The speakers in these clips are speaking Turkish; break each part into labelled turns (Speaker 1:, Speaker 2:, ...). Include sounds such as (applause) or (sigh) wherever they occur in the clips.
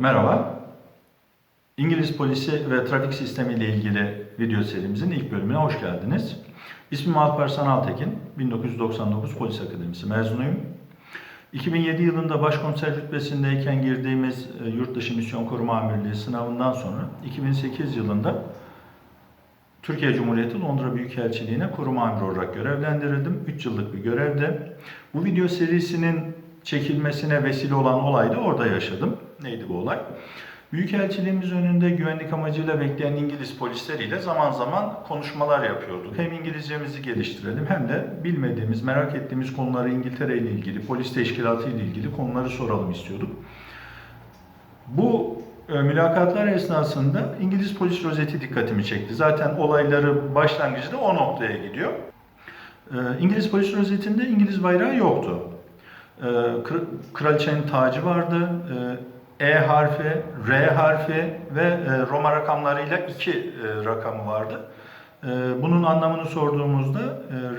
Speaker 1: Merhaba. İngiliz polisi ve trafik sistemi ile ilgili video serimizin ilk bölümüne hoş geldiniz. İsmim Alparslan Altekin, 1999 Polis Akademisi mezunuyum. 2007 yılında başkomiser rütbesindeyken girdiğimiz e, Yurtdışı Misyon Koruma Amirliği sınavından sonra 2008 yılında Türkiye Cumhuriyeti Londra Büyükelçiliğine koruma amiri olarak görevlendirildim. 3 yıllık bir görevde. Bu video serisinin çekilmesine vesile olan olayı da orada yaşadım. Neydi bu olay? Büyükelçiliğimiz önünde güvenlik amacıyla bekleyen İngiliz polisleriyle zaman zaman konuşmalar yapıyorduk. Hem İngilizcemizi geliştirelim hem de bilmediğimiz, merak ettiğimiz konuları İngiltere ile ilgili, polis teşkilatı ile ilgili konuları soralım istiyorduk. Bu e, mülakatlar esnasında İngiliz polis rozeti dikkatimi çekti. Zaten olayları başlangıcı da o noktaya gidiyor. E, İngiliz polis rozetinde İngiliz bayrağı yoktu. E, kr- Kraliçenin tacı vardı. E, harfi, R harfi ve e, Roma rakamlarıyla iki e, rakamı vardı. E, Bunun anlamını sorduğumuzda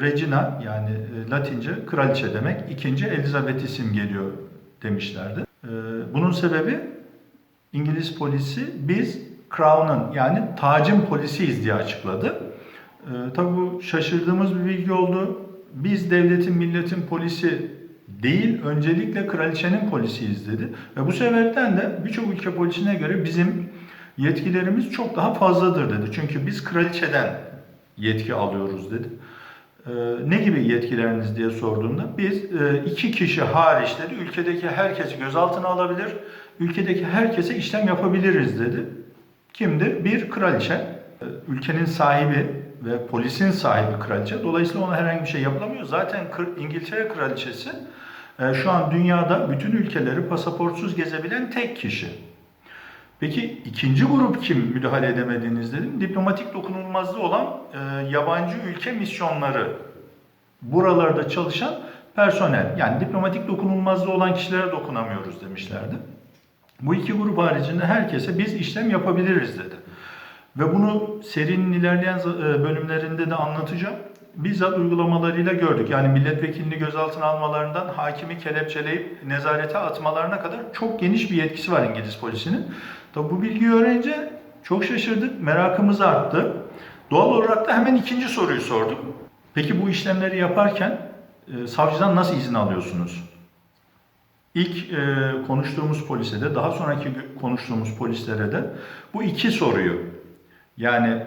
Speaker 1: Regina yani Latince kraliçe demek, ikinci Elizabeth'i simgeliyor demişlerdi. E, Bunun sebebi İngiliz polisi biz Crown'un yani tacın polisiyiz diye açıkladı. Tabii bu şaşırdığımız bir bilgi oldu. Biz devletin, milletin polisi değil, öncelikle kraliçenin polisiyiz dedi. Ve bu sebepten de birçok ülke polisine göre bizim yetkilerimiz çok daha fazladır dedi. Çünkü biz kraliçeden yetki alıyoruz dedi. Ee, ne gibi yetkileriniz diye sorduğunda biz e, iki kişi hariç dedi ülkedeki herkesi gözaltına alabilir, ülkedeki herkese işlem yapabiliriz dedi. Kimdir? Bir kraliçe, e, ülkenin sahibi ve polisin sahibi kraliçe. Dolayısıyla ona herhangi bir şey yapılamıyor. Zaten İngiltere kraliçesi e, şu an dünyada bütün ülkeleri pasaportsuz gezebilen tek kişi. Peki ikinci grup kim müdahale edemediğiniz dedim. Diplomatik dokunulmazlığı olan e, yabancı ülke misyonları. Buralarda çalışan personel. Yani diplomatik dokunulmazlığı olan kişilere dokunamıyoruz demişlerdi. Bu iki grup haricinde herkese biz işlem yapabiliriz dedi. Ve bunu serinin ilerleyen e, bölümlerinde de anlatacağım. Bizzat uygulamalarıyla gördük. Yani milletvekilini gözaltına almalarından hakimi kelepçeleyip nezarete atmalarına kadar çok geniş bir yetkisi var İngiliz polisinin. Tabi bu bilgiyi öğrenince çok şaşırdık, merakımız arttı. Doğal olarak da hemen ikinci soruyu sorduk. Peki bu işlemleri yaparken e, savcıdan nasıl izin alıyorsunuz? İlk e, konuştuğumuz polise de daha sonraki konuştuğumuz polislere de bu iki soruyu yani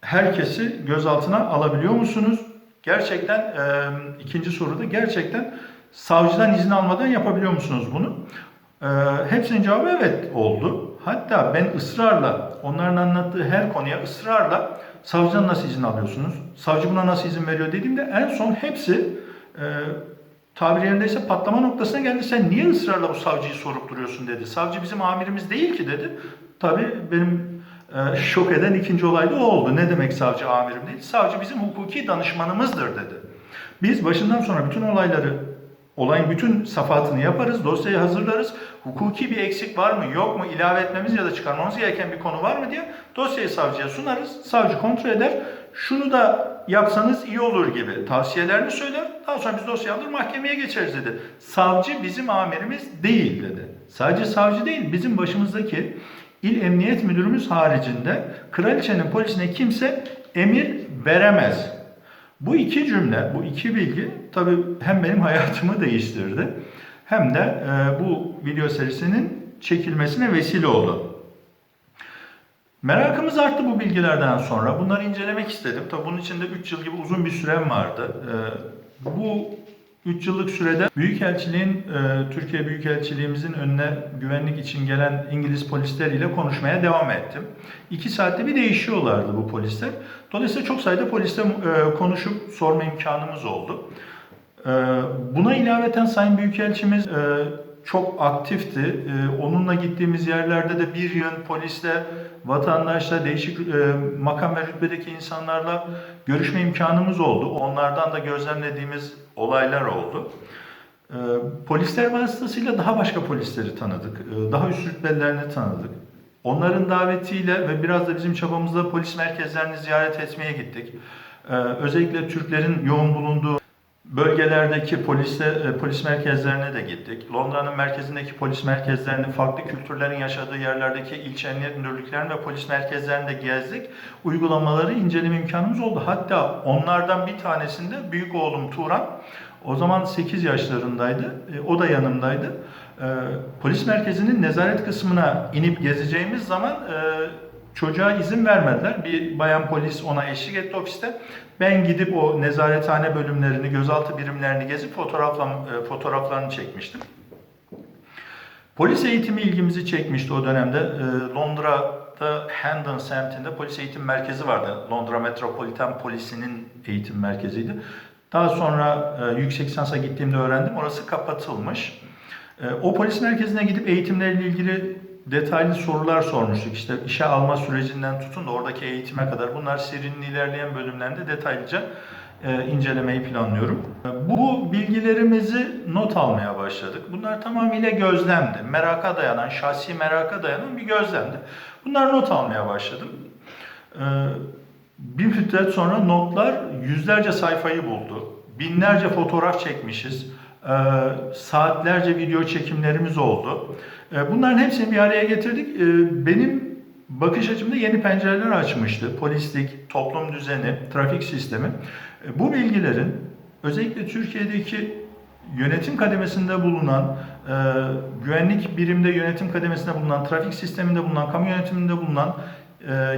Speaker 1: herkesi gözaltına alabiliyor musunuz? Gerçekten e, ikinci soruda gerçekten savcıdan izin almadan yapabiliyor musunuz bunu? E, hepsinin cevabı evet oldu. Hatta ben ısrarla onların anlattığı her konuya ısrarla savcıdan nasıl izin alıyorsunuz? Savcı buna nasıl izin veriyor dediğimde en son hepsi e, tabir yerindeyse patlama noktasına geldi. Sen niye ısrarla bu savcıyı sorup duruyorsun dedi. Savcı bizim amirimiz değil ki dedi. Tabii benim şok eden ikinci olay da oldu. Ne demek savcı amirim değil? Savcı bizim hukuki danışmanımızdır dedi. Biz başından sonra bütün olayları, olayın bütün safatını yaparız, dosyayı hazırlarız. Hukuki bir eksik var mı, yok mu, ilave etmemiz ya da çıkarmamız gereken bir konu var mı diye dosyayı savcıya sunarız. Savcı kontrol eder. Şunu da yapsanız iyi olur gibi tavsiyelerini söyler. Daha sonra biz dosyayı alır mahkemeye geçeriz dedi. Savcı bizim amirimiz değil dedi. Sadece savcı değil, bizim başımızdaki İl Emniyet Müdürümüz haricinde kraliçenin polisine kimse emir veremez. Bu iki cümle, bu iki bilgi tabii hem benim (laughs) hayatımı değiştirdi hem de e, bu video serisinin çekilmesine vesile oldu. Merakımız arttı bu bilgilerden sonra. Bunları incelemek istedim. Tabii bunun için de 3 yıl gibi uzun bir sürem vardı. Ee, bu 3 yıllık sürede Büyükelçiliğin, e, Türkiye Büyükelçiliğimizin önüne güvenlik için gelen İngiliz polisleriyle konuşmaya devam ettim. 2 saatte bir değişiyorlardı bu polisler. Dolayısıyla çok sayıda polisle e, konuşup sorma imkanımız oldu. Ee, Buna ilaveten Sayın Büyükelçimiz e, çok aktifti. Ee, Onunla gittiğimiz yerlerde de bir yön polisle, vatandaşla, değişik e, makam ve rütbedeki insanlarla görüşme imkanımız oldu. Onlardan da gözlemlediğimiz olaylar oldu. Ee, Polisler vasıtasıyla daha başka polisleri tanıdık. Ee, Daha üst rütbelerini tanıdık. Onların davetiyle ve biraz da bizim çabamızla polis merkezlerini ziyaret etmeye gittik. Ee, Özellikle Türklerin yoğun bulunduğu Bölgelerdeki polise, polis merkezlerine de gittik. Londra'nın merkezindeki polis merkezlerini, farklı kültürlerin yaşadığı yerlerdeki ilçe emniyet müdürlüklerini ve polis merkezlerini de gezdik. Uygulamaları inceleme imkanımız oldu. Hatta onlardan bir tanesinde büyük oğlum Turan, o zaman 8 yaşlarındaydı, e, o da yanımdaydı. E, Polis merkezinin nezaret kısmına inip gezeceğimiz zaman e, çocuğa izin vermediler. Bir bayan polis ona eşlik etti ofiste. Ben gidip o nezarethane bölümlerini, gözaltı birimlerini gezip fotoğraflam, e, fotoğraflarını çekmiştim. Polis eğitimi ilgimizi çekmişti o dönemde. E, Londra'da Hendon semtinde polis eğitim merkezi vardı. Londra Metropolitan Polisi'nin eğitim merkeziydi. Daha sonra e, yüksek lisansa gittiğimde öğrendim. Orası kapatılmış. O polis merkezine gidip eğitimlerle ilgili detaylı sorular sormuştuk. İşte işe alma sürecinden tutun da oradaki eğitime kadar. Bunlar serinin ilerleyen bölümlerinde detaylıca e, incelemeyi planlıyorum. E, Bu bilgilerimizi not almaya başladık. Bunlar tamamıyla gözlemdi. Meraka dayanan, şahsi meraka dayanan bir gözlemdi. Bunlar not almaya başladım. E, Bir müddet sonra notlar yüzlerce sayfayı buldu. Binlerce fotoğraf çekmişiz. Saatlerce video çekimlerimiz oldu. E, Bunların hepsini bir araya getirdik. E, Benim bakış açımda yeni pencereler açmıştı. Polislik, toplum düzeni, trafik sistemi. E, Bu bilgilerin özellikle Türkiye'deki yönetim kademesinde bulunan, güvenlik birimde yönetim kademesinde bulunan, trafik sisteminde bulunan, kamu yönetiminde bulunan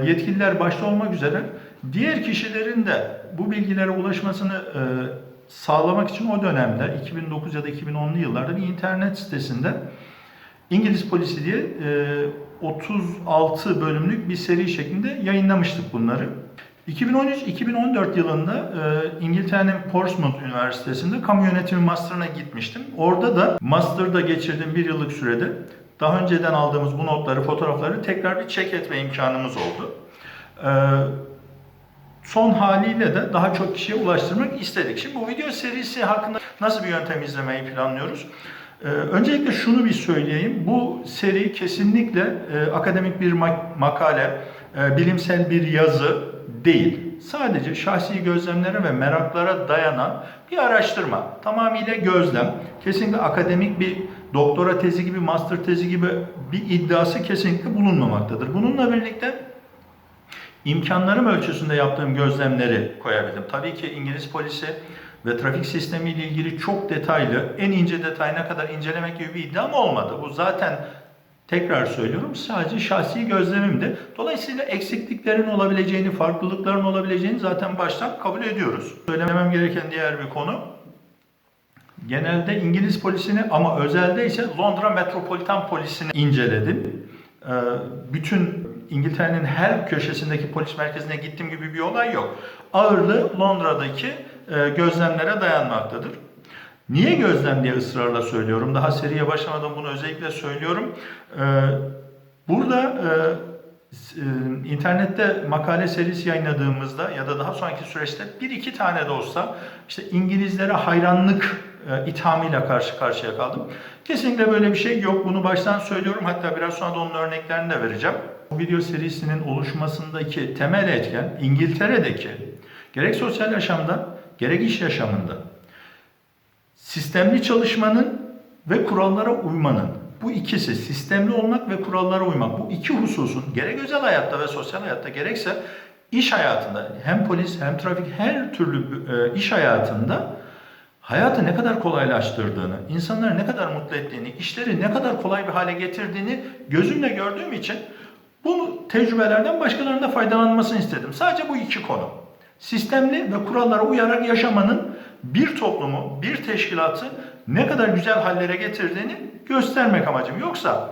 Speaker 1: yetkililer başta olmak üzere diğer kişilerin de bu bilgilere ulaşmasını sağlamak için o dönemde 2009 ya da 2010'lu yıllarda bir internet sitesinde İngiliz Polisi diye e, 36 bölümlük bir seri şeklinde yayınlamıştık bunları. 2013-2014 yılında e, İngiltere'nin Portsmouth Üniversitesi'nde kamu yönetimi master'ına gitmiştim. Orada da master'da geçirdiğim bir yıllık sürede daha önceden aldığımız bu notları, fotoğrafları tekrar bir check etme imkanımız oldu. E, son haliyle de daha çok kişiye ulaştırmak istedik. Şimdi bu video serisi hakkında nasıl bir yöntem izlemeyi planlıyoruz? Ee, öncelikle şunu bir söyleyeyim. Bu seri kesinlikle e, akademik bir mak- makale, e, bilimsel bir yazı değil. Sadece şahsi gözlemlere ve meraklara dayanan bir araştırma. Tamamıyla gözlem. Kesinlikle akademik bir doktora tezi gibi, master tezi gibi bir iddiası kesinlikle bulunmamaktadır. Bununla birlikte imkanlarım ölçüsünde yaptığım gözlemleri koyabildim. Tabii ki İngiliz polisi ve trafik sistemi ile ilgili çok detaylı, en ince detayına kadar incelemek gibi bir iddiam olmadı. Bu zaten tekrar söylüyorum sadece şahsi gözlemimdi. Dolayısıyla eksikliklerin olabileceğini, farklılıkların olabileceğini zaten baştan kabul ediyoruz. Söylemem gereken diğer bir konu Genelde İngiliz polisini ama özelde ise Londra Metropolitan Polisi'ni inceledim. Ee, Bütün İngiltere'nin her köşesindeki polis merkezine gittiğim gibi bir olay yok. Ağırlığı Londra'daki gözlemlere dayanmaktadır. Niye gözlem diye ısrarla söylüyorum? Daha seriye başlamadan bunu özellikle söylüyorum. Ee, Burada e, e, internette makale serisi yayınladığımızda ya da daha sonraki süreçte bir iki tane de olsa işte İngilizlere hayranlık e, ithamıyla karşı karşıya kaldım. Kesinlikle böyle bir şey yok. Bunu baştan söylüyorum. Hatta biraz sonra da onun örneklerini de vereceğim. Bu video serisinin oluşmasındaki temel etken İngiltere'deki gerek sosyal yaşamda gerek iş yaşamında sistemli çalışmanın ve kurallara uymanın bu ikisi sistemli olmak ve kurallara uymak bu iki hususun gerek özel hayatta ve sosyal hayatta gerekse iş hayatında hem polis hem trafik her türlü e, iş hayatında hayatı ne kadar kolaylaştırdığını, insanları ne kadar mutlu ettiğini, işleri ne kadar kolay bir hale getirdiğini gözümle gördüğüm için bu tecrübelerden başkalarının da faydalanmasını istedim. Sadece bu iki konu. Sistemli ve kurallara uyarak yaşamanın bir toplumu, bir teşkilatı ne kadar güzel hallere getirdiğini göstermek amacım. Yoksa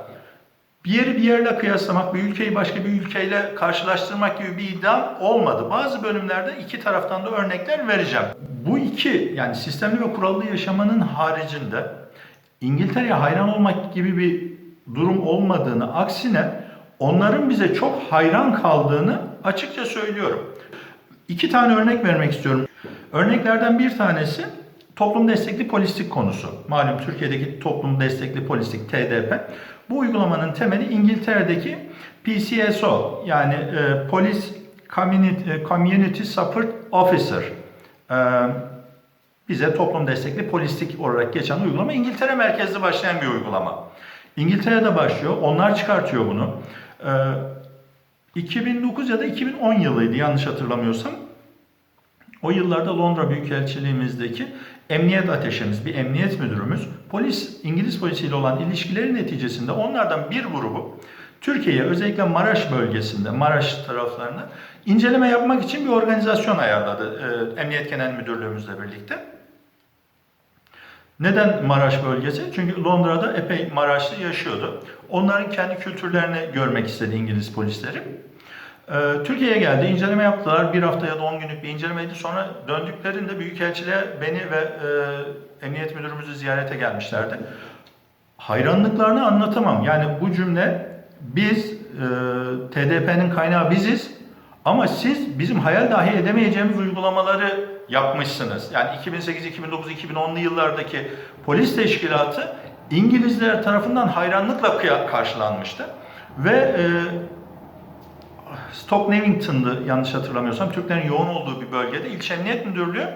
Speaker 1: bir yeri bir yerle kıyaslamak, bir ülkeyi başka bir ülkeyle karşılaştırmak gibi bir iddia olmadı. Bazı bölümlerde iki taraftan da örnekler vereceğim. Bu iki yani sistemli ve kurallı yaşamanın haricinde İngiltere'ye hayran olmak gibi bir durum olmadığını, aksine onların bize çok hayran kaldığını açıkça söylüyorum. İki tane örnek vermek istiyorum. Örneklerden bir tanesi toplum destekli polislik konusu. Malum Türkiye'deki toplum destekli polislik TDP. Bu uygulamanın temeli İngiltere'deki PCSO yani e, Police Community, e, Community Support Officer. E, bize toplum destekli polislik olarak geçen uygulama İngiltere merkezli başlayan bir uygulama. İngiltere'de başlıyor. Onlar çıkartıyor bunu. Ee, 2009 ya da 2010 yılıydı yanlış hatırlamıyorsam. O yıllarda Londra Büyükelçiliğimizdeki emniyet ateşimiz, bir emniyet müdürümüz, polis, İngiliz polisiyle olan ilişkileri neticesinde onlardan bir grubu Türkiye'ye özellikle Maraş bölgesinde, Maraş taraflarına inceleme yapmak için bir organizasyon ayarladı e, Emniyet Genel Müdürlüğümüzle birlikte. Neden Maraş bölgesi? Çünkü Londra'da epey Maraşlı yaşıyordu. Onların kendi kültürlerini görmek istedi İngiliz polisleri. Ee, Türkiye'ye geldi, inceleme yaptılar. Bir hafta ya da 10 günlük bir incelemeydi. Sonra döndüklerinde Büyükelçiliğe beni ve e, Emniyet Müdürümüzü ziyarete gelmişlerdi. Hayranlıklarını anlatamam. Yani bu cümle biz, e, TDP'nin kaynağı biziz ama siz bizim hayal dahi edemeyeceğimiz uygulamaları yapmışsınız. Yani 2008, 2009, 2010'lu yıllardaki polis teşkilatı İngilizler tarafından hayranlıkla karşılanmıştı. Ve e, Stock Newington'dı yanlış hatırlamıyorsam. Türklerin yoğun olduğu bir bölgede İlçe Emniyet Müdürlüğü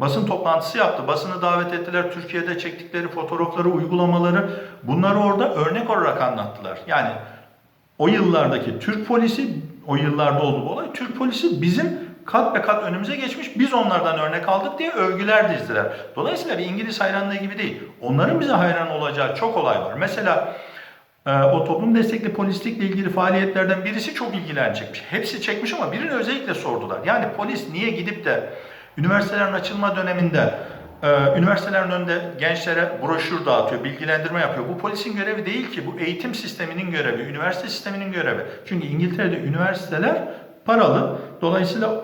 Speaker 1: basın toplantısı yaptı. Basını davet ettiler. Türkiye'de çektikleri fotoğrafları, uygulamaları bunları orada örnek olarak anlattılar. Yani o yıllardaki Türk polisi, o yıllarda oldu bu olay. Türk polisi bizim kat be kat önümüze geçmiş. Biz onlardan örnek aldık diye övgüler dizdiler. Dolayısıyla bir İngiliz hayranlığı gibi değil. Onların bize hayran olacağı çok olay var. Mesela o toplum destekli polislikle ilgili faaliyetlerden birisi çok çekmiş. Hepsi çekmiş ama birini özellikle sordular. Yani polis niye gidip de üniversitelerin açılma döneminde e, üniversitelerin önünde gençlere broşür dağıtıyor, bilgilendirme yapıyor. Bu polisin görevi değil ki, bu eğitim sisteminin görevi, üniversite sisteminin görevi. Çünkü İngiltere'de üniversiteler paralı. Dolayısıyla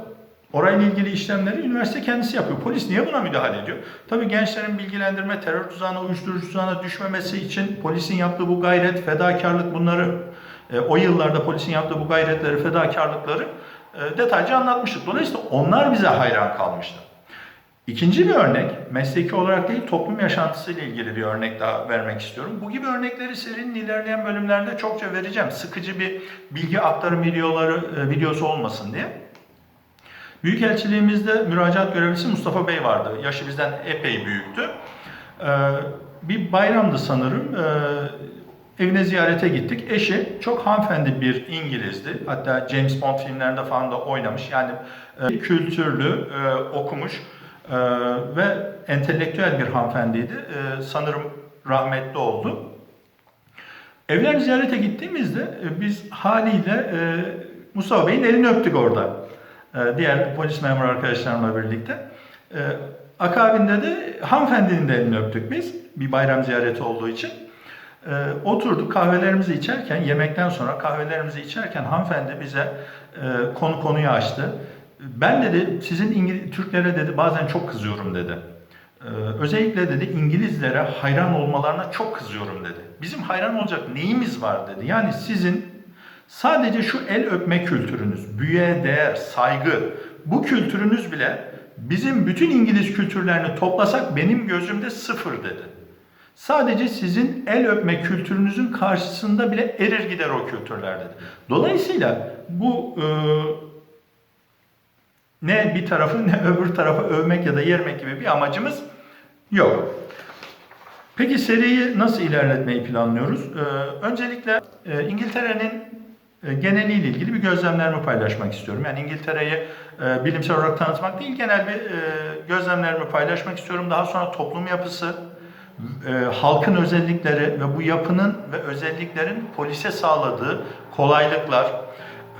Speaker 1: Orayla ilgili işlemleri üniversite kendisi yapıyor. Polis niye buna müdahale ediyor? Tabii gençlerin bilgilendirme, terör tuzağına, uyuşturucu tuzağına düşmemesi için polisin yaptığı bu gayret, fedakarlık bunları, e, o yıllarda polisin yaptığı bu gayretleri, fedakarlıkları e, detaylıca anlatmıştık. Dolayısıyla onlar bize hayran kalmıştı. İkinci bir örnek, mesleki olarak değil toplum yaşantısıyla ilgili bir örnek daha vermek istiyorum. Bu gibi örnekleri serinin ilerleyen bölümlerde çokça vereceğim. Sıkıcı bir bilgi aktarım videoları, e, videosu olmasın diye. Büyükelçiliğimizde müracaat görevlisi Mustafa Bey vardı. Yaşı bizden epey büyüktü. Ee, bir bayramdı sanırım. Ee, evine ziyarete gittik. Eşi çok hanımefendi bir İngilizdi. Hatta James Bond filmlerinde falan da oynamış. Yani e, kültürlü, e, okumuş e, ve entelektüel bir hanımefendiydi. E, sanırım rahmetli oldu. Evler ziyarete gittiğimizde e, biz haliyle e, Mustafa Bey'in elini öptük orada. E, diğer polis memuru arkadaşlarımla birlikte. E, akabinde de hanımefendinin de elini öptük biz bir bayram ziyareti olduğu için. E, oturduk kahvelerimizi içerken, yemekten sonra kahvelerimizi içerken hanımefendi bize e, konu konuyu açtı. Ben dedi sizin İngiliz, Türklere dedi bazen çok kızıyorum dedi. Ee, özellikle dedi İngilizlere hayran olmalarına çok kızıyorum dedi. Bizim hayran olacak neyimiz var dedi. Yani sizin sadece şu el öpme kültürünüz, büyüye değer, saygı, bu kültürünüz bile bizim bütün İngiliz kültürlerini toplasak benim gözümde sıfır dedi. Sadece sizin el öpme kültürünüzün karşısında bile erir gider o kültürler dedi. Dolayısıyla bu e, ne bir tarafı ne öbür tarafı övmek ya da yermek gibi bir amacımız yok. Peki seriyi nasıl ilerletmeyi planlıyoruz? Ee, öncelikle e, İngiltere'nin geneliyle ilgili bir gözlemlerimi paylaşmak istiyorum. Yani İngiltere'yi e, bilimsel olarak tanıtmak değil, genel bir e, gözlemlerimi paylaşmak istiyorum. Daha sonra toplum yapısı, e, halkın özellikleri ve bu yapının ve özelliklerin polise sağladığı kolaylıklar,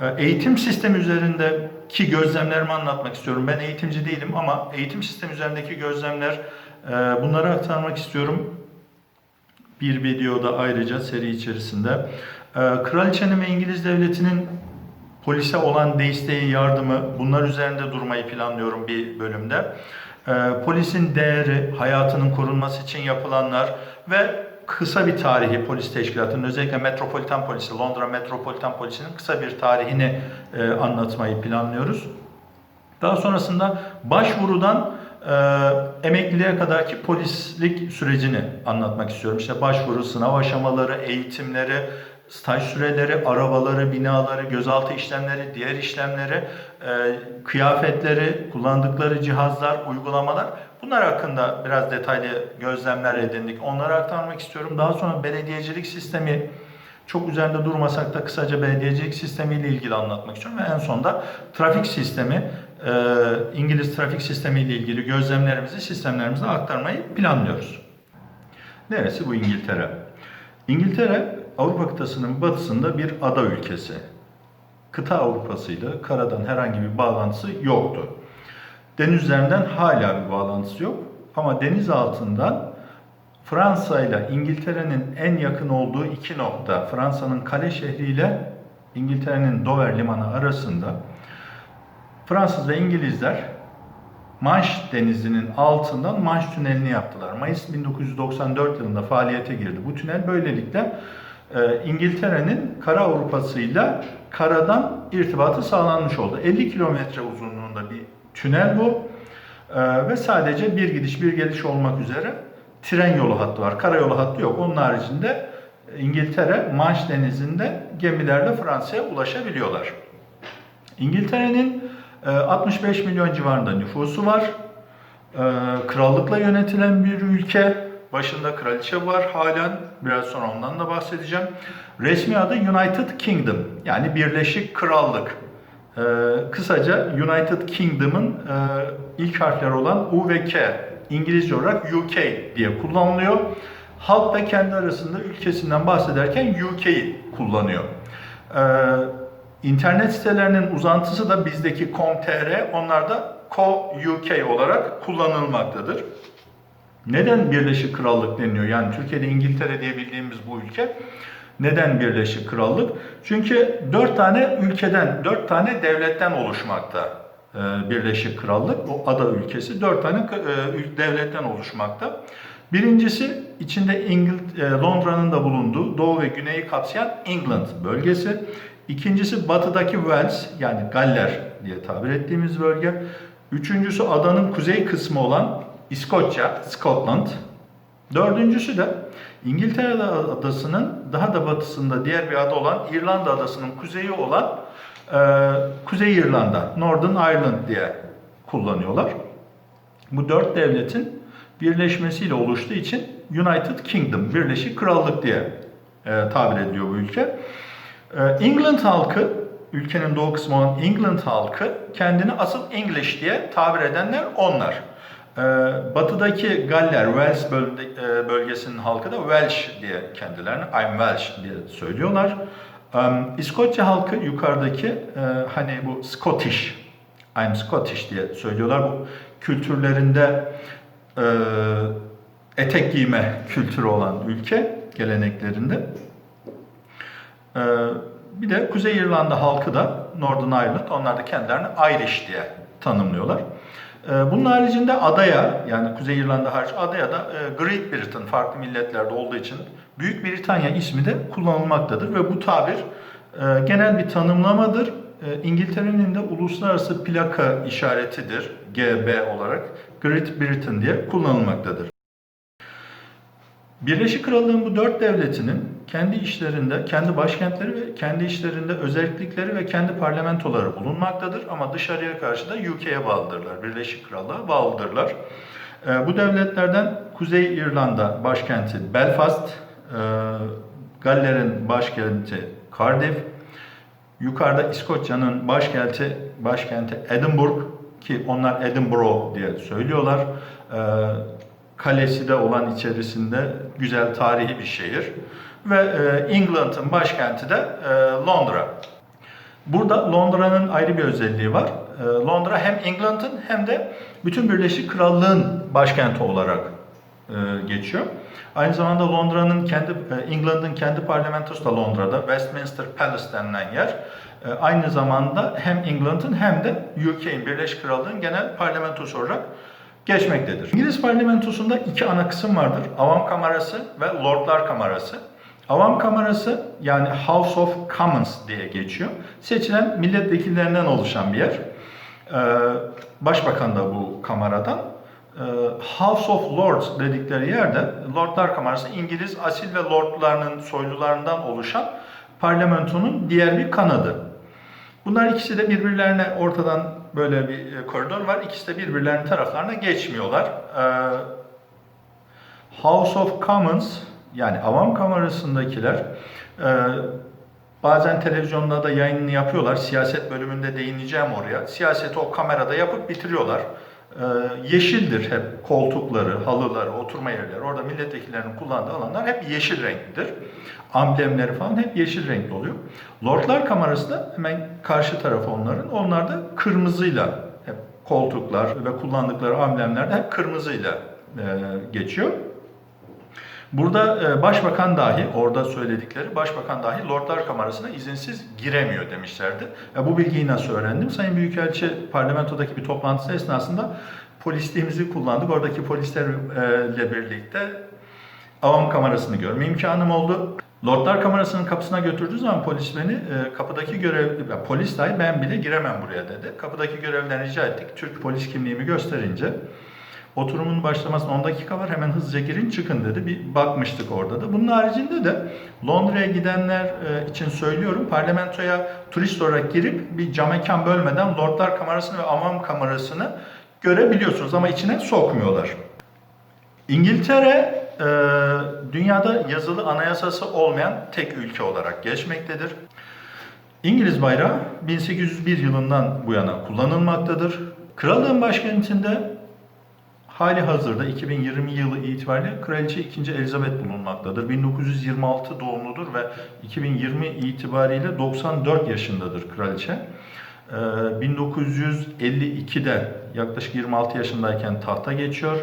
Speaker 1: e, eğitim sistemi üzerindeki gözlemlerimi anlatmak istiyorum. Ben eğitimci değilim ama eğitim sistemi üzerindeki gözlemler e, bunları aktarmak istiyorum. Bir videoda ayrıca seri içerisinde. E, Kraliçenin ve İngiliz Devleti'nin polise olan desteği, yardımı bunlar üzerinde durmayı planlıyorum bir bölümde. E, polisin değeri, hayatının korunması için yapılanlar ve kısa bir tarihi polis teşkilatının özellikle Metropolitan Polisi, Londra Metropolitan Polisi'nin kısa bir tarihini e, anlatmayı planlıyoruz. Daha sonrasında başvurudan e, emekliliğe kadarki polislik sürecini anlatmak istiyorum. İşte başvuru, sınav aşamaları, eğitimleri, staj süreleri, arabaları, binaları, gözaltı işlemleri, diğer işlemleri, e, kıyafetleri, kullandıkları cihazlar, uygulamalar Bunlar hakkında biraz detaylı gözlemler edindik. Onları aktarmak istiyorum. Daha sonra belediyecilik sistemi çok üzerinde durmasak da kısaca belediyecilik sistemiyle ilgili anlatmak istiyorum. Ve en sonda trafik sistemi, e, İngiliz trafik sistemiyle ilgili gözlemlerimizi sistemlerimize aktarmayı planlıyoruz. Neresi bu İngiltere? İngiltere Avrupa kıtasının batısında bir ada ülkesi. Kıta Avrupası ile karadan herhangi bir bağlantısı yoktu. Denizlerinden hala bir bağlantısı yok. Ama deniz altından Fransa ile İngiltere'nin en yakın olduğu iki nokta, Fransa'nın Kale şehri ile İngiltere'nin Dover limanı arasında Fransız ve İngilizler Manş denizinin altından Manş tünelini yaptılar. Mayıs 1994 yılında faaliyete girdi. Bu tünel böylelikle e, İngiltere'nin kara Avrupa'sıyla karadan irtibatı sağlanmış oldu. 50 kilometre uzunluğunda bir tünel bu E, ve sadece bir gidiş bir geliş olmak üzere tren yolu hattı var. Karayolu hattı yok. Onun haricinde İngiltere Manş denizinde gemilerle Fransa'ya ulaşabiliyorlar. İngiltere'nin e, 65 milyon civarında nüfusu var. E, Krallıkla yönetilen bir ülke. Başında kraliçe var halen. Biraz sonra ondan da bahsedeceğim. Resmi adı United Kingdom. Yani Birleşik Krallık. E, Kısaca United Kingdom'ın e, ilk harfleri olan U ve K. İngilizce olarak UK diye kullanılıyor. Halk da kendi arasında ülkesinden bahsederken UK'yi kullanıyor. Ee, internet sitelerinin uzantısı da bizdeki com.tr, onlar da co.uk olarak kullanılmaktadır. Neden Birleşik Krallık deniyor? Yani Türkiye'de İngiltere diye bildiğimiz bu ülke. Neden Birleşik Krallık? Çünkü dört tane ülkeden, dört tane devletten oluşmakta e, Birleşik Krallık. O ada ülkesi dört tane e, devletten oluşmakta. Birincisi içinde e, Londra'nın da bulunduğu doğu ve güneyi kapsayan England bölgesi. İkincisi batıdaki Wales yani Galler diye tabir ettiğimiz bölge. Üçüncüsü adanın kuzey kısmı olan İskoçya, Scotland. Dördüncüsü de İngiltere adasının daha da batısında diğer bir ada olan İrlanda adasının kuzeyi olan e, Kuzey İrlanda, Northern Ireland diye kullanıyorlar. Bu dört devletin birleşmesiyle oluştuğu için United Kingdom, Birleşik Krallık diye e, tabir ediliyor bu ülke. E, England halkı, ülkenin doğu kısmı olan England halkı kendini asıl English diye tabir edenler onlar. E, batıdaki Galler, Wales bölge, e, bölgesinin halkı da Welsh diye kendilerini, I'm Welsh diye söylüyorlar. İskoçya halkı yukarıdaki e, hani bu Scottish, I'm Scottish diye söylüyorlar. Bu kültürlerinde e, etek giyme kültürü olan ülke geleneklerinde. E, bir de Kuzey İrlanda halkı da Northern Ireland, onlar da kendilerini Irish diye tanımlıyorlar. E, bunun haricinde adaya, yani Kuzey İrlanda hariç adaya da e, Great Britain farklı milletlerde olduğu için Büyük Britanya ismi de kullanılmaktadır ve bu tabir e, genel bir tanımlamadır. E, İngiltere'nin de uluslararası plaka işaretidir GB olarak Great Britain diye kullanılmaktadır. Birleşik Krallığın bu dört devletinin kendi işlerinde, kendi başkentleri ve kendi işlerinde özellikleri ve kendi parlamentoları bulunmaktadır. Ama dışarıya karşı da UK'ye bağlıdırlar, Birleşik Krallığa bağlıdırlar. E, bu devletlerden Kuzey İrlanda başkenti Belfast, e, Galler'in başkenti Cardiff, yukarıda İskoçya'nın başkenti başkenti Edinburgh ki onlar Edinburgh diye söylüyorlar. Kalesi de olan içerisinde güzel tarihi bir şehir. Ve e, England'ın başkenti de e, Londra. Burada Londra'nın ayrı bir özelliği var. E, Londra hem England'ın hem de bütün Birleşik Krallığın başkenti olarak e, geçiyor. Aynı zamanda Londra'nın kendi, e, England'ın kendi parlamentosu da Londra'da, Westminster Palace denilen yer. E, aynı zamanda hem England'ın hem de UK'in, Birleşik Krallığın genel parlamentosu olarak geçmektedir. İngiliz parlamentosunda iki ana kısım vardır. Avam Kamerası ve Lordlar Kamerası. Avam Kamerası yani House of Commons diye geçiyor. Seçilen milletvekillerinden oluşan bir yer. Ee, Başbakan da bu kameradan. Ee, House of Lords dedikleri yerde Lordlar Kamerası İngiliz asil ve lordlarının soylularından oluşan parlamentonun diğer bir kanadı. Bunlar ikisi de birbirlerine ortadan böyle bir e, koridor var. İkisi de birbirlerinin taraflarına geçmiyorlar. Ee, House of Commons yani avam kamerasındakiler e, bazen televizyonda da yayınını yapıyorlar. Siyaset bölümünde değineceğim oraya. Siyaseti o kamerada yapıp bitiriyorlar. Ee, yeşildir hep koltukları, halıları, oturma yerleri. Orada milletvekillerinin kullandığı alanlar hep yeşil renklidir. Amblemleri falan hep yeşil renkli oluyor. Lordlar kamerası da hemen karşı tarafı onların. Onlar da kırmızıyla hep koltuklar ve kullandıkları amblemler de hep kırmızıyla e, geçiyor. Burada e, başbakan dahi, orada söyledikleri başbakan dahi Lordlar Kamerası'na izinsiz giremiyor demişlerdi. E, bu bilgiyi nasıl öğrendim? Sayın Büyükelçi parlamentodaki bir toplantısı esnasında polisliğimizi kullandık. Oradaki polislerle birlikte avam kamerasını görme imkanım oldu. Lordlar Kamerası'nın kapısına götürdüğü zaman polis beni e, kapıdaki görev, ya polis dahi ben bile giremem buraya dedi. Kapıdaki görevden rica ettik. Türk polis kimliğimi gösterince Oturumun başlamasına 10 dakika var hemen hızlıca girin çıkın dedi. Bir bakmıştık orada da. Bunun haricinde de Londra'ya gidenler e, için söylüyorum. Parlamentoya turist olarak girip bir cam mekan bölmeden Lordlar Kamerası'nı ve Avam Kamerası'nı görebiliyorsunuz ama içine sokmuyorlar. İngiltere e, dünyada yazılı anayasası olmayan tek ülke olarak geçmektedir. İngiliz bayrağı 1801 yılından bu yana kullanılmaktadır. Krallığın başkentinde hali hazırda 2020 yılı itibariyle Kraliçe 2. Elizabeth bulunmaktadır. 1926 doğumludur ve 2020 itibariyle 94 yaşındadır kraliçe. Ee, 1952'de yaklaşık 26 yaşındayken tahta geçiyor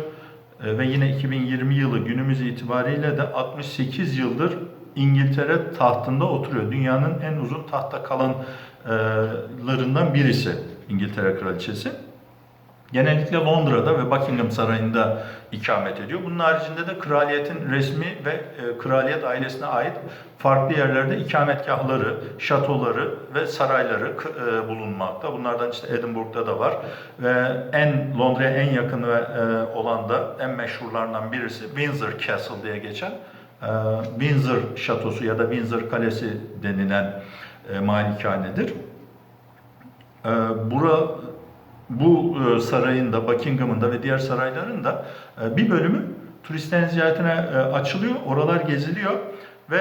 Speaker 1: Ee, ve yine 2020 yılı günümüz itibariyle de 68 yıldır İngiltere tahtında oturuyor. Dünyanın en uzun tahta kalanlarından birisi İngiltere Kraliçesi. Genellikle Londra'da ve Buckingham Sarayı'nda ikamet ediyor. Bunun haricinde de kraliyetin resmi ve e, kraliyet ailesine ait farklı yerlerde ikametgahları, şatoları ve sarayları e, bulunmakta. Bunlardan işte Edinburgh'da da var ve en Londra'ya en yakın ve e, olan da en meşhurlarından birisi Windsor Castle diye geçen e, Windsor Şatosu ya da Windsor Kalesi denilen e, malikanedir. E, bura bu e, sarayın da, Buckingham'ın da ve diğer sarayların da e, bir bölümü turistlerin ziyaretine e, açılıyor. Oralar geziliyor ve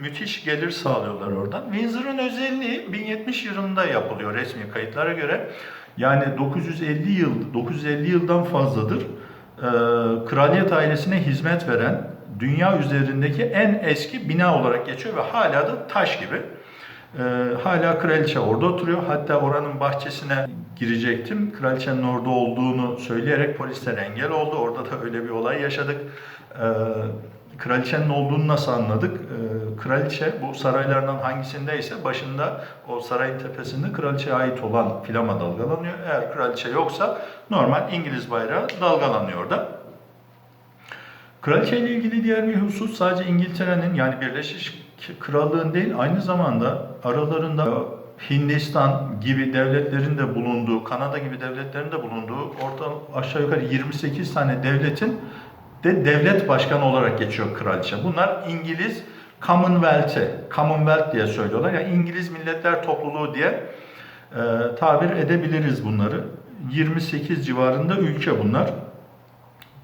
Speaker 1: müthiş gelir sağlıyorlar oradan. Windsor'un özelliği 1070 yılında yapılıyor resmi kayıtlara göre. Yani 950 yıl, 950 yıldan fazladır kraliyet ailesine hizmet veren dünya üzerindeki en eski bina olarak geçiyor ve hala da taş gibi. Ee, hala kraliçe orada oturuyor. Hatta oranın bahçesine girecektim. Kraliçenin orada olduğunu söyleyerek polisler engel oldu. Orada da öyle bir olay yaşadık. Ee, kraliçenin olduğunu nasıl anladık? Ee, kraliçe bu saraylardan hangisindeyse başında o sarayın tepesinde kraliçeye ait olan flama dalgalanıyor. Eğer kraliçe yoksa normal İngiliz bayrağı dalgalanıyor orada. Kraliçe ile ilgili diğer bir husus sadece İngiltere'nin yani Birleşik Krallığın değil aynı zamanda aralarında Hindistan gibi devletlerin de bulunduğu, Kanada gibi devletlerin de bulunduğu orta aşağı yukarı 28 tane devletin de devlet başkanı olarak geçiyor kraliçe. Bunlar İngiliz Commonwealth'e, Commonwealth diye söylüyorlar. Yani İngiliz Milletler Topluluğu diye e, tabir edebiliriz bunları. 28 civarında ülke bunlar.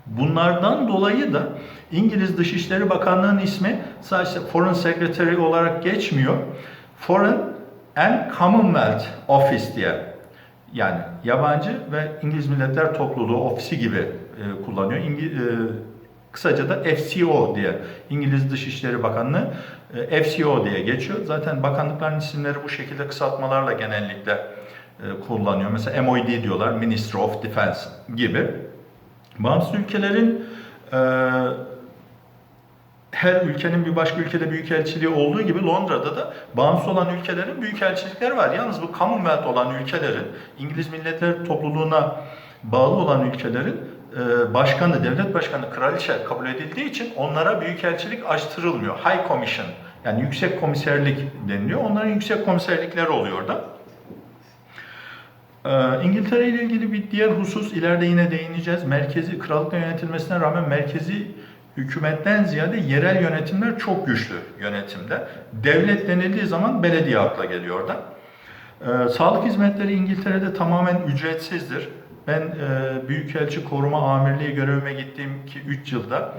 Speaker 1: Bunlardan dolayı da İngiliz Dışişleri Bakanlığı'nın ismi sadece Foreign Secretary olarak geçmiyor. Foreign and Commonwealth Office diye yani yabancı ve İngiliz Milletler Topluluğu ofisi gibi e, kullanıyor. İngi, e, kısaca da FCO diye İngiliz Dışişleri Bakanlığı e, FCO diye geçiyor. Zaten bakanlıkların isimleri bu şekilde kısaltmalarla genellikle e, kullanıyor. Mesela MOD diyorlar, Ministry of Defense gibi. Bağımsız ülkelerin e, her ülkenin bir başka ülkede büyükelçiliği olduğu gibi Londra'da da bağımsız olan ülkelerin büyükelçilikleri var. Yalnız bu Commonwealth olan ülkelerin, İngiliz Milletler Topluluğu'na bağlı olan ülkelerin e, başkanı, devlet başkanı, kraliçe kabul edildiği için onlara büyükelçilik açtırılmıyor. High Commission yani yüksek komiserlik deniliyor. Onların yüksek komiserlikleri oluyor da. Ee, İngiltere ile ilgili bir diğer husus ileride yine değineceğiz. Merkezi krallıkla yönetilmesine rağmen merkezi hükümetten ziyade yerel yönetimler çok güçlü yönetimde. Devlet denildiği zaman belediye akla geliyor da. Ee, sağlık hizmetleri İngiltere'de tamamen ücretsizdir. Ben e, Büyükelçi Koruma Amirliği görevime gittiğim ki 3 yılda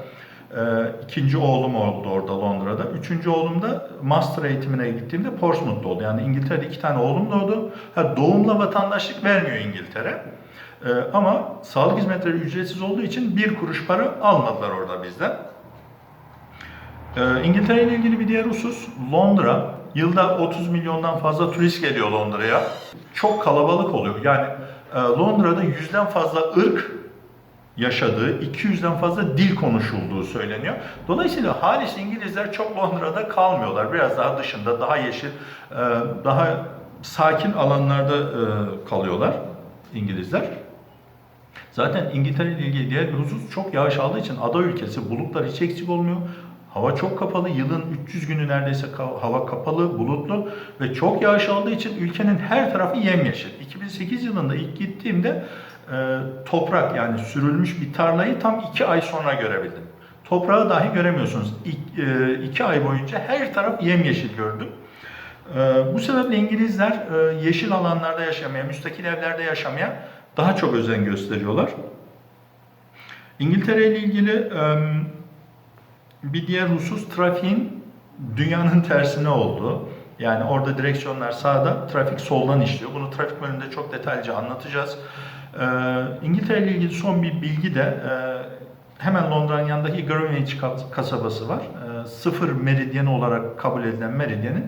Speaker 1: e, ikinci oğlum oldu orada Londra'da. Üçüncü oğlum da master eğitimine gittiğimde Portsmouth'ta oldu. Yani İngiltere'de iki tane oğlum doğdu. Ha, doğumla vatandaşlık vermiyor İngiltere. E, ama sağlık hizmetleri ücretsiz olduğu için bir kuruş para almadılar orada bizden. Ee, İngiltere ile ilgili bir diğer husus Londra. Yılda 30 milyondan fazla turist geliyor Londra'ya. Çok kalabalık oluyor. Yani e, Londra'da yüzden fazla ırk yaşadığı, 200'den fazla dil konuşulduğu söyleniyor. Dolayısıyla halis İngilizler çok Londra'da kalmıyorlar. Biraz daha dışında, daha yeşil, e, daha sakin alanlarda e, kalıyorlar İngilizler. Zaten İngiltere ile ilgili diğer bir husus çok yağış aldığı için ada ülkesi bulutlar hiç eksik olmuyor. Hava çok kapalı. Yılın 300 günü neredeyse hava kapalı, bulutlu ve çok yağış aldığı için ülkenin her tarafı yemyeşil. 2008 yılında ilk gittiğimde e, toprak yani sürülmüş bir tarlayı tam 2 ay sonra görebildim. Toprağı dahi göremiyorsunuz. İk, e, iki ay boyunca her taraf yemyeşil gördüm. E, bu sebeple İngilizler e, yeşil alanlarda yaşamaya, müstakil evlerde yaşamaya daha çok özen gösteriyorlar. İngiltere ile ilgili bir diğer husus trafiğin dünyanın tersine olduğu. Yani orada direksiyonlar sağda, trafik soldan işliyor. Bunu trafik bölümünde çok detaylıca anlatacağız. İngiltere ile ilgili son bir bilgi de hemen Londra'nın yanındaki Greenwich kas- kasabası var. Sıfır meridyen olarak kabul edilen meridyenin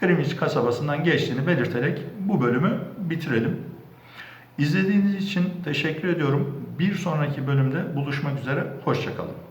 Speaker 1: Greenwich kasabasından geçtiğini belirterek bu bölümü bitirelim. İzlediğiniz için teşekkür ediyorum. Bir sonraki bölümde buluşmak üzere. Hoşçakalın.